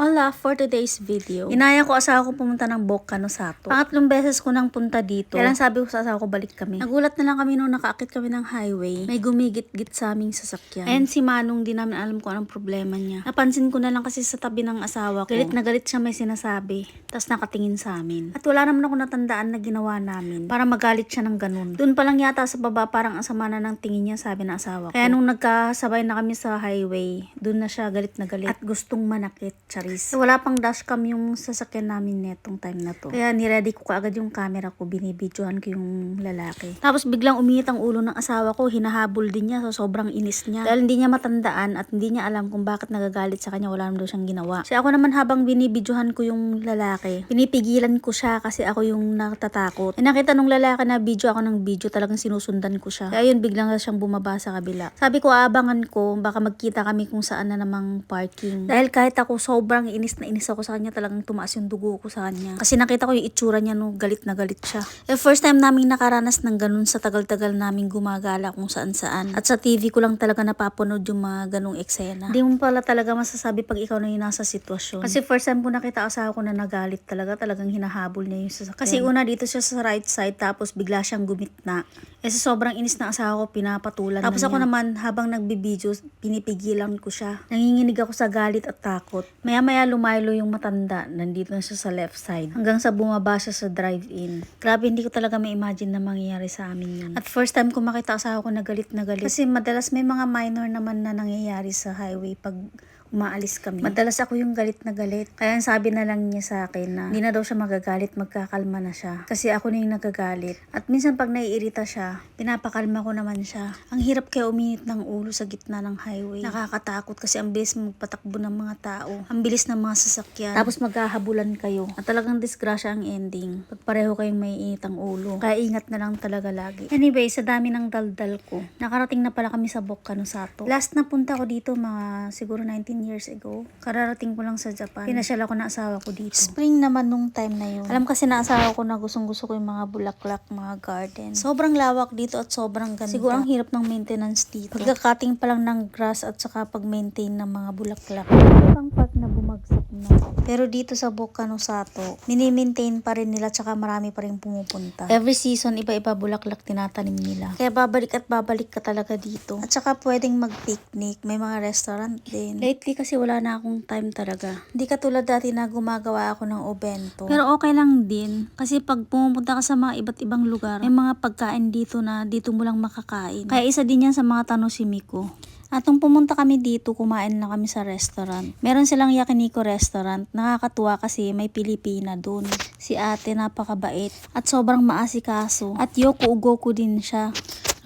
Hola, for today's video. Inaya ko asawa ko pumunta ng Bocca no Sato. Pangatlong beses ko nang punta dito. Kaya lang sabi ko sa asawa ko balik kami. Nagulat na lang kami nung nakaakit kami ng highway. May gumigit-git sa aming sasakyan. Ayan si Manong, di namin alam kung anong problema niya. Napansin ko na lang kasi sa tabi ng asawa ko. Galit na galit siya may sinasabi. Tapos nakatingin sa amin. At wala naman ako natandaan na ginawa namin para magalit siya ng ganun. Doon pa lang yata sa baba parang asama na ng tingin niya sabi ng asawa ko. Kaya nung nagkasabay na kami sa highway, doon na siya galit na galit. At gustong manakit, charis. Wala pang dashcam yung sasakyan namin netong time na to. Kaya niready ko kaagad yung camera ko, binibidyohan ko yung lalaki. Tapos biglang uminit ang ulo ng asawa ko, hinahabol din niya, so sobrang inis niya. Dahil hindi niya matandaan at hindi niya alam kung bakit nagagalit sa kanya, wala naman daw siyang ginawa. Kasi ako naman habang binibidyohan ko yung lalaki, pinipigilan ko siya kasi ako yung natatakot. Eh nakita nung lalaki na video ako ng video, talagang sinusundan ko siya. Kaya yun, biglang siyang bumaba sa kabila. Sabi ko, aabangan ko, baka magkita kami kung saan na namang parking. Dahil kahit ako sobrang inis na inis ako sa kanya, talagang tumaas yung dugo ko sa kanya. Kasi nakita ko yung itsura niya, no, galit na galit siya. Eh, first time namin nakaranas ng ganun sa tagal-tagal namin gumagala kung saan-saan. At sa TV ko lang talaga napapanood yung mga ganung eksena. Hindi mo pala talaga masasabi pag ikaw na yung nasa sitwasyon. Kasi first time ko nakita asawa ko na nagalit talaga, talagang hinahabol niya yung sasakyan. Kasi una dito siya sa right side, tapos bigla siyang gumitna. Eh sa sobrang inis ng asawa ko, pinapatulan Tapos na ako naman, habang nagbibideo, pinipigilan ko siya. Nanginginig ako sa galit at takot. Maya-maya lumaylo yung matanda, nandito na siya sa left side. Hanggang sa bumaba siya sa drive-in. Grabe, hindi ko talaga ma-imagine na mangyayari sa amin yun. At first time ko makita asawa ko na galit na galit. Kasi madalas may mga minor naman na nangyayari sa highway pag umaalis kami. Madalas ako yung galit na galit. Kaya sabi na lang niya sa akin na hindi na daw siya magagalit, magkakalma na siya. Kasi ako na yung nagagalit. At minsan pag naiirita siya, pinapakalma ko naman siya. Ang hirap kaya uminit ng ulo sa gitna ng highway. Nakakatakot kasi ang bilis magpatakbo ng mga tao. Ang bilis ng mga sasakyan. Tapos maghahabulan kayo. At talagang disgrasya ang ending. Pag pareho kayong may init ang ulo. Kaya ingat na lang talaga lagi. Anyway, sa dami ng daldal ko, nakarating na pala kami sa Bocca Sato. Last na punta ko dito mga siguro 19 years ago. Kararating ko lang sa Japan. Pinasyal ako na asawa ko dito. Spring naman nung time na yun. Alam kasi na asawa ko na gustong gusto ko yung mga bulaklak, mga garden. Sobrang lawak dito at sobrang ganda. Siguro ang hirap ng maintenance dito. Pagka-cutting pa lang ng grass at saka pag-maintain ng mga bulaklak. Ibang Pero dito sa Bocano Sato, mini-maintain pa rin nila tsaka marami pa rin pumupunta. Every season, iba-iba bulaklak tinatanim nila. Kaya babalik at babalik ka talaga dito. At saka pwedeng mag-picnic, may mga restaurant din. Lately kasi wala na akong time talaga. Hindi katulad dati na gumagawa ako ng obento. Pero okay lang din. Kasi pag pumupunta ka sa mga iba't ibang lugar, may mga pagkain dito na dito mo lang makakain. Kaya isa din yan sa mga tanosimi ko. At nung pumunta kami dito, kumain na kami sa restaurant. Meron silang yakiniko restaurant. Nakakatuwa kasi may Pilipina dun. Si ate napakabait at sobrang maasikaso. At yoko ugoku din siya.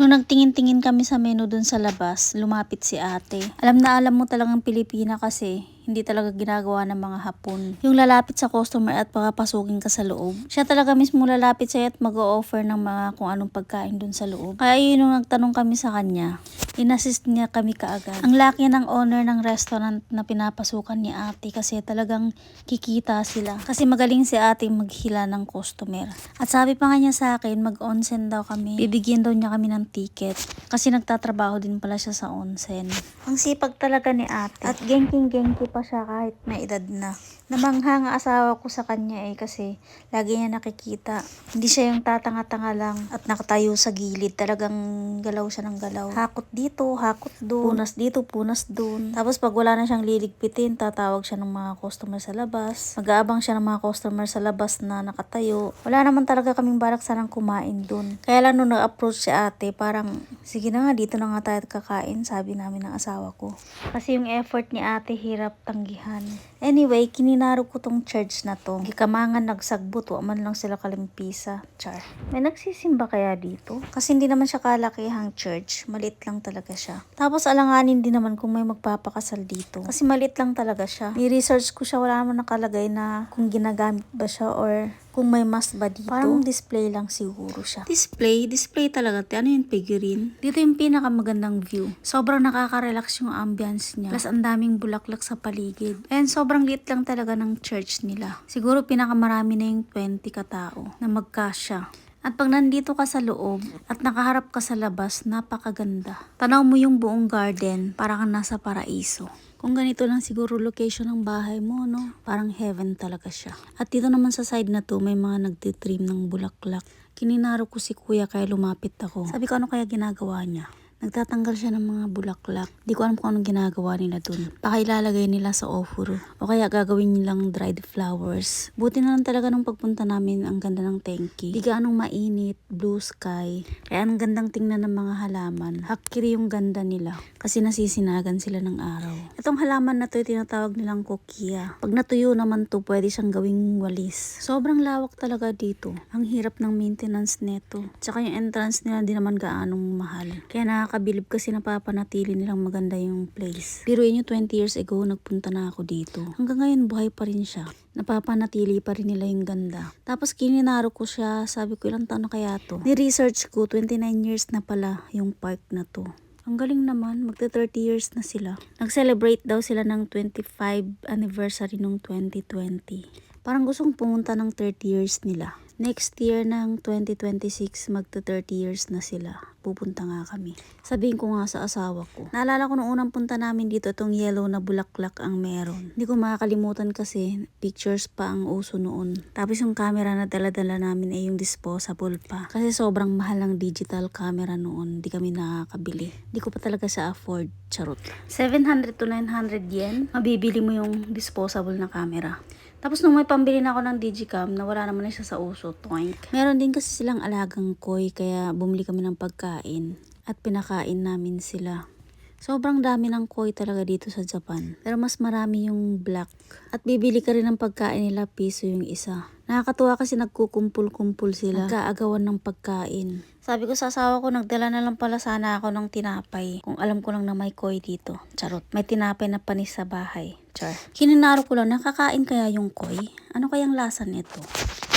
Nung nagtingin-tingin kami sa menu dun sa labas, lumapit si ate. Alam na alam mo talagang Pilipina kasi hindi talaga ginagawa ng mga Hapon. Yung lalapit sa customer at papasukin ka sa loob. Siya talaga mismo lalapit sa'yo at mag-o-offer ng mga kung anong pagkain dun sa loob. Kaya yun nung nagtanong kami sa kanya, inassist niya kami kaagad. Ang laki ng owner ng restaurant na pinapasukan ni ate kasi talagang kikita sila. Kasi magaling si ate maghila ng customer. At sabi pa nga niya sa akin, mag-onsen daw kami. Bibigyan daw niya kami ng ticket. Kasi nagtatrabaho din pala siya sa onsen. Ang sipag talaga ni ate. At genking-genki pa siya kahit may edad na. Namangha nga asawa ko sa kanya eh kasi lagi niya nakikita. Hindi siya yung tatanga-tanga lang at nakatayo sa gilid. Talagang galaw siya ng galaw. Hakot dito, hakot doon. Punas dito, punas doon. Tapos pag wala na siyang liligpitin, tatawag siya ng mga customer sa labas. Mag-aabang siya ng mga customer sa labas na nakatayo. Wala naman talaga kaming balak sanang kumain doon. Kaya lang nung nag-approach si ate, parang sige na nga, dito na nga tayo kakain, sabi namin ng asawa ko. Kasi yung effort ni ate hirap tanggihan. Anyway, kininaro ko tong church na to. Gikamangan nagsagbuto, man lang sila kalimpisa. Char. May nagsisimba kaya dito? Kasi hindi naman siya kalakihang church. Maliit lang talaga siya. Tapos alanganin din naman kung may magpapakasal dito. Kasi maliit lang talaga siya. Ni-research ko siya, wala naman nakalagay na kung ginagamit ba siya or kung may mas ba dito. Parang display lang siguro siya. Display? Display talaga. te. Ano yung figurine? Dito yung pinakamagandang view. Sobrang nakaka-relax yung ambience niya. Plus ang daming bulaklak sa paligid. And sobrang liit lang talaga ng church nila. Siguro pinakamarami na yung 20 katao na magkasya. At pag nandito ka sa loob at nakaharap ka sa labas, napakaganda. Tanaw mo yung buong garden, para kang nasa paraiso. Kung ganito lang siguro location ng bahay mo, no? Parang heaven talaga siya. At dito naman sa side na to, may mga nagtitrim ng bulaklak. Kininaro ko si kuya kaya lumapit ako. Sabi ko ano kaya ginagawa niya? Nagtatanggal siya ng mga bulaklak. Di ko alam kung anong ginagawa nila dun. Baka ilalagay nila sa offer. O kaya gagawin nilang dried flowers. Buti na lang talaga nung pagpunta namin, ang ganda ng tenki. Di gaanong mainit, blue sky. Kaya ang gandang tingnan ng mga halaman. Hakiri yung ganda nila. Kasi nasisinagan sila ng araw. Itong halaman na to, tinatawag nilang kokia. Pag natuyo naman to, pwede siyang gawing walis. Sobrang lawak talaga dito. Ang hirap ng maintenance neto. Tsaka yung entrance nila, di naman gaanong mahal. Kaya nakakabilib kasi napapanatili nilang maganda yung place. Pero nyo 20 years ago, nagpunta na ako dito. Hanggang ngayon, buhay pa rin siya. Napapanatili pa rin nila yung ganda. Tapos kininaro ko siya, sabi ko ilang taon kaya to. Ni-research ko, 29 years na pala yung park na to. Ang galing naman, magta 30 years na sila. Nag-celebrate daw sila ng 25 anniversary nung 2020. Parang gustong pumunta ng 30 years nila. Next year ng 2026, magta 30 years na sila. Pupunta nga kami. Sabihin ko nga sa asawa ko. Naalala ko nung unang punta namin dito, itong yellow na bulaklak ang meron. Hindi ko makakalimutan kasi pictures pa ang uso noon. Tapos yung camera na dala-dala namin ay yung disposable pa. Kasi sobrang mahal ng digital camera noon. Hindi kami nakakabili. Hindi ko pa talaga siya afford. Charot. 700 to 900 yen, mabibili mo yung disposable na camera. Tapos nung may pambili na ako ng digicam, nawala naman na siya sa uso, toink. Meron din kasi silang alagang koi, kaya bumili kami ng pagkain at pinakain namin sila. Sobrang dami ng koi talaga dito sa Japan. Pero mas marami yung black. At bibili ka rin ng pagkain nila, piso yung isa. Nakakatuwa kasi nagkukumpul-kumpul sila. Nagkaagawan ng pagkain. Sabi ko sa asawa ko, nagdala na lang pala sana ako ng tinapay. Kung alam ko lang na may koi dito. Charot. May tinapay na panis sa bahay. Char. Kininaro ko lang, nakakain kaya yung koi? Ano kayang lasa nito?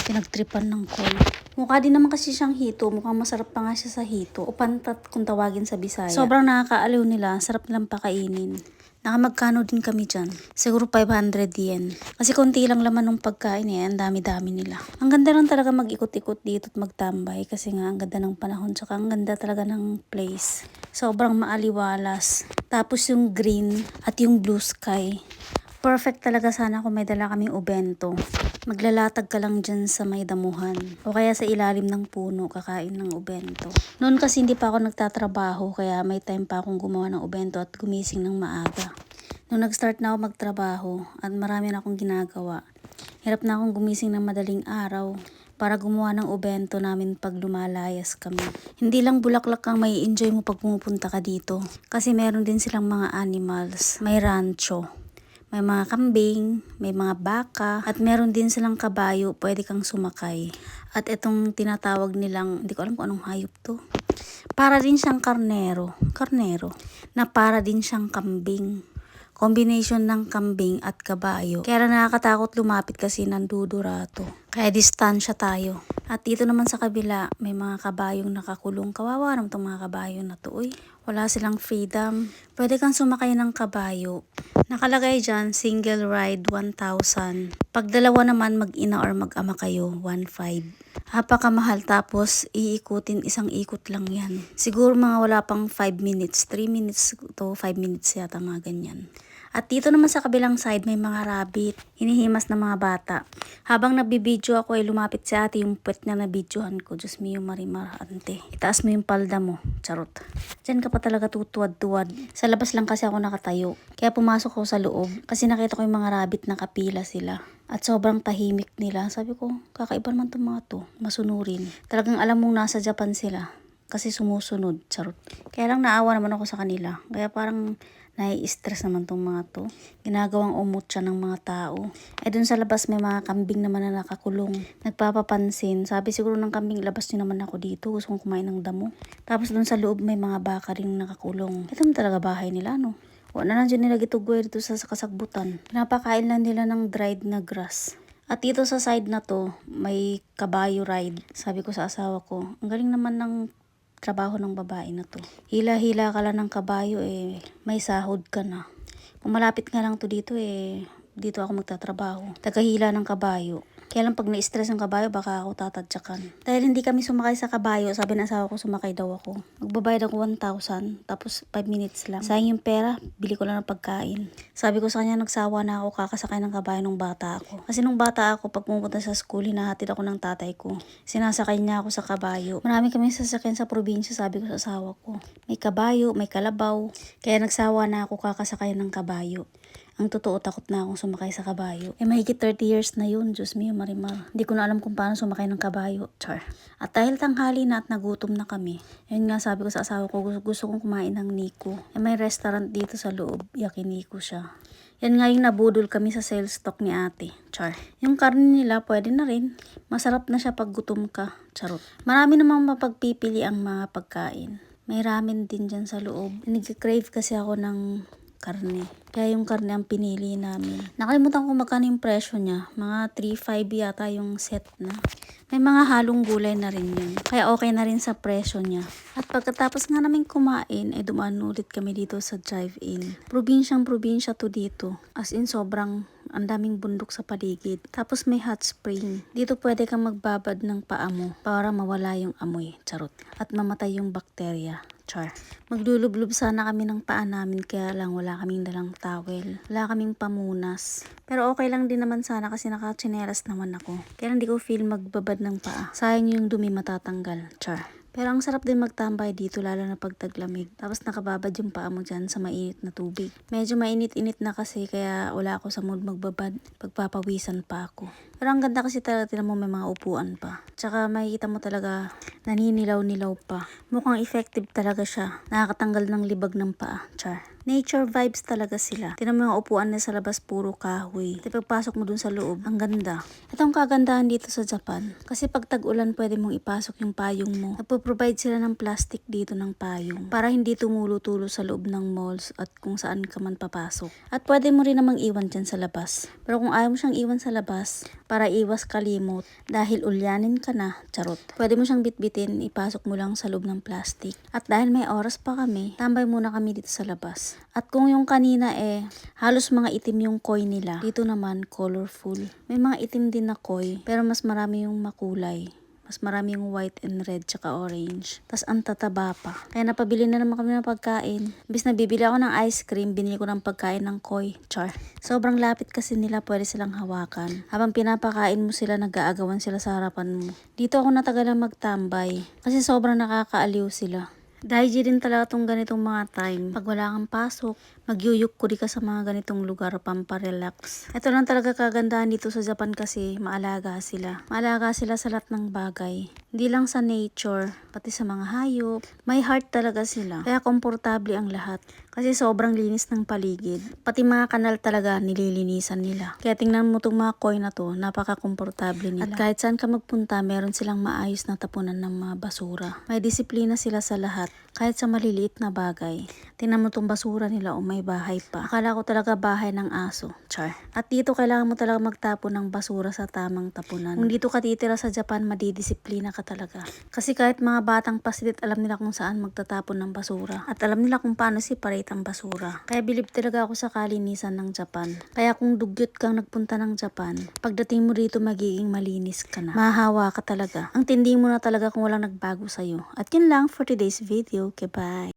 Pinagtripan ng koi. Mukha din naman kasi siyang hito. Mukhang masarap pa nga siya sa hito. O pantat kung tawagin sa Bisaya. Sobrang nakakaaliw nila. Sarap nilang pakainin. Nakamagkano din kami dyan. Siguro 500 yen. Kasi konti lang laman ng pagkain eh. Ang dami-dami nila. Ang ganda lang talaga mag-ikot-ikot dito at magtambay. Kasi nga ang ganda ng panahon. Tsaka ang ganda talaga ng place. Sobrang maaliwalas. Tapos yung green at yung blue sky. Perfect talaga sana kung may dala kaming ubento. Maglalatag ka lang dyan sa may damuhan. O kaya sa ilalim ng puno, kakain ng ubento. Noon kasi hindi pa ako nagtatrabaho, kaya may time pa akong gumawa ng ubento at gumising ng maaga. Nung nag-start na ako magtrabaho at marami na akong ginagawa, hirap na akong gumising ng madaling araw para gumawa ng ubento namin pag lumalayas kami. Hindi lang bulaklak ang may enjoy mo pag pumupunta ka dito. Kasi meron din silang mga animals. May rancho. May mga kambing, may mga baka, at meron din silang kabayo, pwede kang sumakay. At itong tinatawag nilang, hindi ko alam kung anong hayop to. Para din siyang karnero, karnero, na para din siyang kambing. Combination ng kambing at kabayo. Kaya nakakatakot lumapit kasi nandudurato. Kaya distansya tayo. At dito naman sa kabila, may mga kabayong nakakulong. Kawawa naman itong mga kabayo na to. Uy, wala silang freedom. Pwede kang sumakay ng kabayo. Nakalagay dyan, single ride 1,000. Pag dalawa naman mag-ina or mag-ama kayo, 1,500. Hapakamahal tapos iikutin isang ikot lang yan. Siguro mga wala pang 5 minutes, 3 minutes to 5 minutes yata mga ganyan. At dito naman sa kabilang side may mga rabbit, hinihimas ng mga bata. Habang nabibidyo ako ay lumapit si ate yung puwet na nabidyohan ko. Diyos mio marimar ante. Itaas mo yung palda mo. Charot. Diyan ka pa talaga tutuwad-tuwad. Sa labas lang kasi ako nakatayo. Kaya pumasok ako sa loob. Kasi nakita ko yung mga rabbit na kapila sila. At sobrang tahimik nila. Sabi ko, kakaiba naman itong mga to. Masunurin. Talagang alam mong nasa Japan sila. Kasi sumusunod. Charot. Kaya lang naawa naman ako sa kanila. Kaya parang nai-stress naman tong mga to. Ginagawang umot siya ng mga tao. Eh dun sa labas may mga kambing naman na nakakulong. Nagpapapansin. Sabi siguro ng kambing, labas niyo naman ako dito. Gusto kong kumain ng damo. Tapos dun sa loob may mga baka rin nakakulong. Ito talaga bahay nila, no? Wala na dyan nila gitugway dito sa kasagbutan. Pinapakain lang nila ng dried na grass. At dito sa side na to, may kabayo ride. Sabi ko sa asawa ko, ang galing naman ng trabaho ng babae na to. Hila-hila ka lang ng kabayo eh, may sahod ka na. Kung malapit nga lang to dito eh, dito ako magtatrabaho. Tagahila ng kabayo. Kaya lang pag na-stress ang kabayo, baka ako tatadyakan. Dahil hindi kami sumakay sa kabayo, sabi ng asawa ko sumakay daw ako. Magbabayad ako 1,000, tapos 5 minutes lang. Sayang yung pera, bili ko lang ng pagkain. Sabi ko sa kanya, nagsawa na ako kakasakay ng kabayo nung bata ako. Kasi nung bata ako, pag pumunta sa school, hinahatid ako ng tatay ko. Sinasakay niya ako sa kabayo. Marami kami sasakyan sa probinsya, sabi ko sa asawa ko. May kabayo, may kalabaw. Kaya nagsawa na ako kakasakay ng kabayo. Ang totoo, takot na akong sumakay sa kabayo. Eh, mahigit 30 years na yun. Diyos mio, marimar. Hindi ko na alam kung paano sumakay ng kabayo. Char. At dahil tanghali na at nagutom na kami, yun nga sabi ko sa asawa ko, gusto, gusto kong kumain ng Nico. Eh, may restaurant dito sa loob. Yakiniko siya. Yan nga yung nabudol kami sa sales stock ni ate. Char. Yung karne nila, pwede na rin. Masarap na siya pag gutom ka. Charot. Marami namang mapagpipili ang mga pagkain. May ramen din dyan sa loob. Nag-crave kasi ako ng karne. Kaya yung karne ang pinili namin. Nakalimutan ko magkano yung presyo niya. Mga 3.5 yata yung set na. May mga halong gulay na rin yun. Kaya okay na rin sa presyo niya. At pagkatapos nga namin kumain, ay dumaan ulit kami dito sa drive-in. Probinsyang probinsya to dito. As in sobrang ang daming bundok sa paligid. Tapos may hot spring. Dito pwede kang magbabad ng paa mo para mawala yung amoy. Charot. At mamatay yung bakterya. Char. Maglulublob sana kami ng paa namin kaya lang wala kaming dalang towel. Wala kaming pamunas. Pero okay lang din naman sana kasi nakachinelas naman ako. Kaya hindi ko feel magbabad ng paa. Sayang yung dumi matatanggal. Char. Pero ang sarap din magtambay dito lalo na pag taglamig. Tapos nakababad yung paa mo dyan sa mainit na tubig. Medyo mainit-init na kasi kaya wala ako sa mood magbabad. Pagpapawisan pa ako. Pero ang ganda kasi talaga tinan mo may mga upuan pa. Tsaka makikita mo talaga naninilaw-nilaw pa. Mukhang effective talaga siya. Nakakatanggal ng libag ng paa. Char. Nature vibes talaga sila. Tinan mo yung upuan na sa labas puro kahoy. At pagpasok mo dun sa loob, ang ganda. Ito ang kagandahan dito sa Japan. Kasi pag tag-ulan pwede mong ipasok yung payong mo. Nagpo-provide sila ng plastic dito ng payong. Para hindi tumulo-tulo sa loob ng malls at kung saan ka man papasok. At pwede mo rin namang iwan dyan sa labas. Pero kung ayaw mo siyang iwan sa labas, para iwas kalimot, dahil ulyanin ka na, charot. Pwede mo siyang bitbitin, ipasok mo lang sa loob ng plastic. At dahil may oras pa kami, tambay muna kami dito sa labas. At kung yung kanina eh, halos mga itim yung koi nila, dito naman colorful. May mga itim din na koi, pero mas marami yung makulay. Mas marami yung white and red tsaka orange. Tapos ang tataba pa. Kaya napabili na naman kami ng pagkain. Bis na bibili ako ng ice cream, binili ko ng pagkain ng koi. Char. Sobrang lapit kasi nila, pwede silang hawakan. Habang pinapakain mo sila, nag-aagawan sila sa harapan mo. Dito ako natagalan magtambay. Kasi sobrang nakakaaliw sila. Daiji din talaga tong ganitong mga time. Pag wala kang pasok, magyuyuk kuri ka sa mga ganitong lugar pamparelax. Ito lang talaga kagandahan dito sa Japan kasi maalaga sila. Maalaga sila sa lahat ng bagay. Hindi lang sa nature, pati sa mga hayop. May heart talaga sila. Kaya komportable ang lahat. Kasi sobrang linis ng paligid. Pati mga kanal talaga nililinisan nila. Kaya tingnan mo itong mga koi na to, napaka-komportable nila. At kahit saan ka magpunta, meron silang maayos na tapunan ng mga basura. May disiplina sila sa lahat. Kahit sa maliliit na bagay. Tingnan mo itong basura nila o may bahay pa. Akala ko talaga bahay ng aso. Char. At dito kailangan mo talaga magtapon ng basura sa tamang tapunan. Kung dito ka titira sa Japan, madidisiplina ka talaga. Kasi kahit mga batang pasidit, alam nila kung saan magtatapon ng basura. At alam nila kung paano separate ang basura. Kaya bilib talaga ako sa kalinisan ng Japan. Kaya kung dugyot kang nagpunta ng Japan, pagdating mo dito magiging malinis ka na. Mahahawa ka talaga. Ang tindi mo na talaga kung walang nagbago sa'yo. At yun lang for today's video. goodbye.